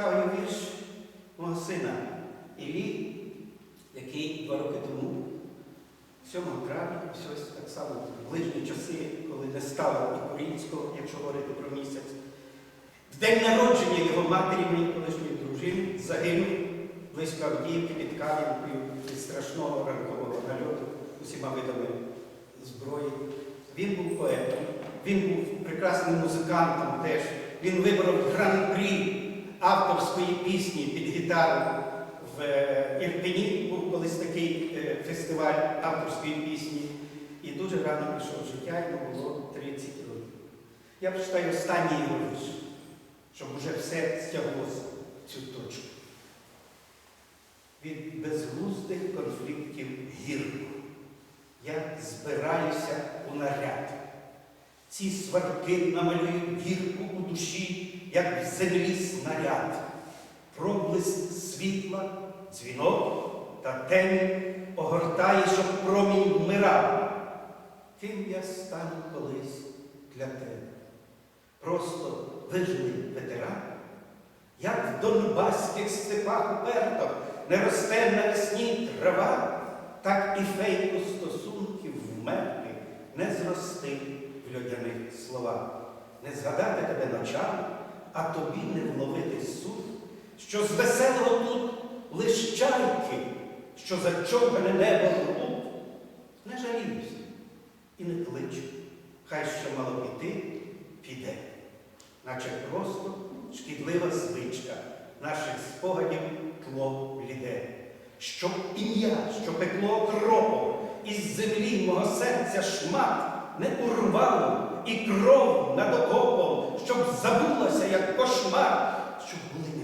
я вірш мого сина Іллі, який два роки тому, 7 травня, ось так само в ближні часи, коли не стало українського, якщо говорити про місяць, в день народження його матері, моєї колишньої дружини, загинув близько Авдіївки під Кам'янкою від страшного ранкового нальоту усіма видами зброї. Він був поетом, він був прекрасним музикантом теж. Він вибрав гран-прі авторської пісні під гітару в е, Ірпені. Був колись такий е, фестиваль авторської пісні. І дуже рано пішов життя, йому було 30 років. Я прочитаю останній його вірш, щоб уже все стяглося в цю точку. Від безглуздих конфліктів гірко. Я збираюся у наряд. Ці сварки намалюють гірку у душі, як в землі снаряд. Проблиск світла, дзвінок та темінь огортає, щоб промінь вмирав. Ким я стану колись для тебе? Просто вижений ветеран? Як в донбаських степах уперто не росте на весні трава, так і фейку стосунків вмерти не зрости в людяних словах, не згадати тебе ночами, а тобі не вловити суд, що з веселого тут лиш чайки, що зачовгане небо рвуть. Не жаліюся і не кличу, хай що мало піти, піде, наче просто шкідлива звичка наших спогадів тло бліде. Щоб ім'я, що пекло окропом, із землі мого серця шмат не урвало і кров над окопом, щоб забулася, як кошмар, щоб були